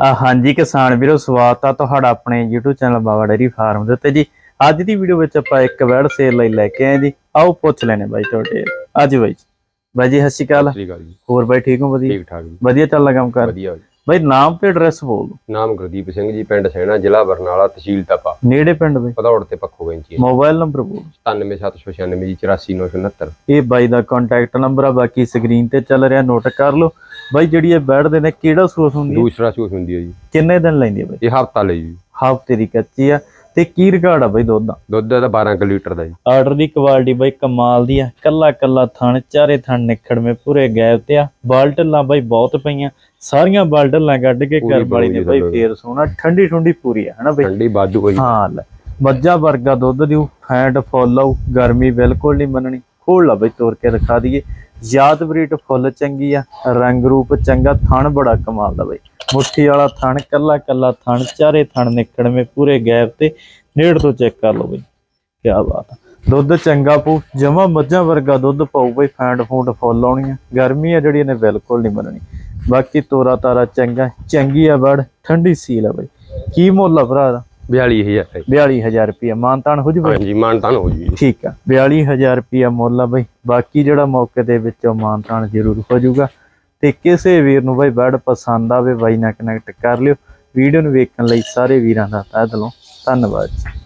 ਹਾਂਜੀ ਕਿਸਾਨ ਵੀਰੋ ਸਵਾਗਤ ਆ ਤੁਹਾਡਾ ਆਪਣੇ YouTube channel Baba dairy farm ਦੇ ਉੱਤੇ ਜੀ। ਅੱਜ ਦੀ ਵੀਡੀਓ ਵਿੱਚ ਆਪਾਂ ਇੱਕ ਵੈੜ ਸੇਲ ਲਈ ਲੈ ਕੇ ਆਏ ਜੀ। ਆਓ ਪੁੱਛ ਲੈਣੇ ਬਾਈ ਤੁਹਾਡੇ। ਅੱਜ ਬਾਈ ਜੀ। ਬਾਈ ਜੀ ਸਤਿ ਸ਼੍ਰੀ ਅਕਾਲ। ਸ੍ਰੀ ਅਕਾਲ ਜੀ। ਹੋਰ ਬਾਈ ਠੀਕ ਹੋ ਵਧੀਆ? ਠੀਕ ਠਾਕ ਜੀ। ਵਧੀਆ ਚੱਲਦਾ ਕੰਮ ਕਰ? ਵਧੀਆ ਜੀ। ਬਾਈ ਨਾਮ ਤੇ ਐਡਰੈਸ ਬੋਲ ਦਿਓ। ਨਾਮ ਗੁਰਦੀਪ ਸਿੰਘ ਜੀ ਪਿੰਡ ਸੈਣਾ ਜ਼ਿਲ੍ਹਾ ਬਰਨਾਲਾ ਤਹਿਸੀਲ ਤਪਾ। ਨੇੜੇ ਪਿੰਡ ਬਾਈ? ਪਧੌੜ ਤੇ ਪੱਖੋ ਗੈਂਚੀ ਮੋਬਾਈਲ ਨੰਬਰ ਬੋਲ 97796 ਜੀ 84969 ਇਹ ਬਾਈ ਦਾ ਕੰਟੈਕਟ ਨੰਬਰ ਆ ਬਾਕੀ ਸਕਰੀਨ ਤੇ ਚੱਲ ਰਿਹਾ ਨੋਟ ਕਰ ਲਓ। ਬਾਈ ਜਿਹੜੀ ਇਹ ਬੈੜ ਦੇ ਨੇ ਕਿਹੜਾ ਸੂਸ ਹੁੰਦੀ ਦੂਸਰਾ ਚੂਸ ਹੁੰਦੀ ਹੈ ਜੀ। ਕਿੰਨੇ ਦਿਨ ਲੈਂਦੀ ਹੈ ਬਾਈ? ਇਹ ਹਫਤਾ ਲਈ ਜੀ। ਹਫ਼ਤੇ ਦੀ ਕੱਚੀ ਆ। ਤੇ ਕੀ ਰਿਕਾਰਡ ਆ ਬਾਈ ਦੁੱਧ ਦਾ? ਦੁੱਧ ਦਾ 12 ਕੁ ਲੀਟਰ ਦਾ ਜੀ। ਆਰਡਰ ਦੀ ਕੁਆਲਿਟੀ ਬਾਈ ਕਮਾਲ ਦੀ ਆ। ਕੱਲਾ ਕੱਲਾ ਥਣ ਚਾਰੇ ਥਣ ਨਿਖੜਵੇਂ ਪੂਰੇ ਗੈਪ ਤੇ ਆ। ਬਾਲਟਲਾਂ ਬਾਈ ਬਹੁਤ ਪਈਆਂ। ਸਾਰੀਆਂ ਬਾਲਟਲਾਂ ਕੱਢ ਕੇ ਘਰ ਵਾਲੀ ਨੇ ਬਾਈ। ਫੇਰ ਸੋਣਾ ਠੰਡੀ ਠੰਡੀ ਪੂਰੀ ਆ ਹਨਾ ਬਾਈ? ਠੰਡੀ ਬਾਦੂ ਹੋਈ ਹਾਂ ਲੈ। ਮੱਝਾਂ ਵਰਗਾ ਦੁੱਧ ਦਿਓ ਫੈਟ ਫੁੱਲ ਆਊ ਗਰਮੀ ਬਿਲਕੁਲ ਨਹੀਂ ਮੰਨਣੀ। ਖੋਲ ਲਾ ਬਾਈ ਤੋੜ ਕੇ ਦਿਖਾ ਦਈਏ। ਯਾਦ ਬਰੀਟ ਫੁੱਲ ਚੰਗੀ ਆ ਰੰਗ ਰੂਪ ਚੰਗਾ ਥਣ ਬੜਾ ਕਮਾਲ ਦਾ ਬਾਈ। ਮੁੱਠੀ ਵਾਲਾ ਥਣ ਕੱਲਾ ਕੱਲਾ ਥਣ ਚਾਰੇ ਥਣ ਨਿਕੜਵੇਂ ਪੂਰੇ ਗੈਪ ਤੇ ਨੇੜ ਤੋਂ ਚੈੱਕ ਕਰ ਲਓ ਬਾਈ। ਕੀ ਬਾਤ ਆ। ਦੁੱਧ ਚੰਗਾ ਪੂ ਜਮਾ ਮੱਝਾਂ ਵਰਗਾ ਦੁੱਧ ਪਾਊ ਬਈ ਫੈਂਟ ਫੂਟ ਫੁੱਲ ਆਉਣੀ ਆ ਗਰਮੀ ਆ ਜਿਹੜੀ ਇਹਨੇ ਬਿਲਕੁਲ ਨਹੀਂ ਮੰਨਣੀ। ਬਾਕੀ ਤੋਰਾ ਤਾਰਾ ਚੰਗਾ ਚੰਗੀ ਆ ਬੜ ਠੰਡੀ ਸੀਲ ਆ ਬਈ। ਕੀ ਮੁੱਲ ਆ ਭਰਾ ਦਾ 42000 ਜੀ। 42000 ਰੁਪਏ ਮਾਨਤਾਨ ਹੋ ਜੂ ਬਈ? ਹਾਂਜੀ ਮਾਨਤਾਨ ਹੋ ਜੀ ਠੀਕ ਆ। 42000 ਰੁਪਏ ਮੁੱਲ ਆ ਬਈ। ਬਾਕੀ ਜਿਹੜਾ ਮੌਕੇ ਦੇ ਵਿੱਚੋਂ ਮਾਨਤਾਨ ਜ਼ਰੂਰ ਹੋ ਜਾਊਗਾ ਤੇ ਕਿਸੇ ਵੀਰ ਨੂੰ ਬਾਈ ਬੈਡ ਪਸੰਦ ਆਵੇ ਬਾਈ ਨਾਲ ਕਨੈਕਟ ਕਰ ਲਿਓ। ਵੀਡੀਓ ਨੂੰ ਵੇਖਣ ਲਈ ਸਾਰੇ ਵੀਰਾਂ ਦਾ ਤਹਿ ਦਿਲੋਂ ਧੰਨਵਾਦ ਜੀ।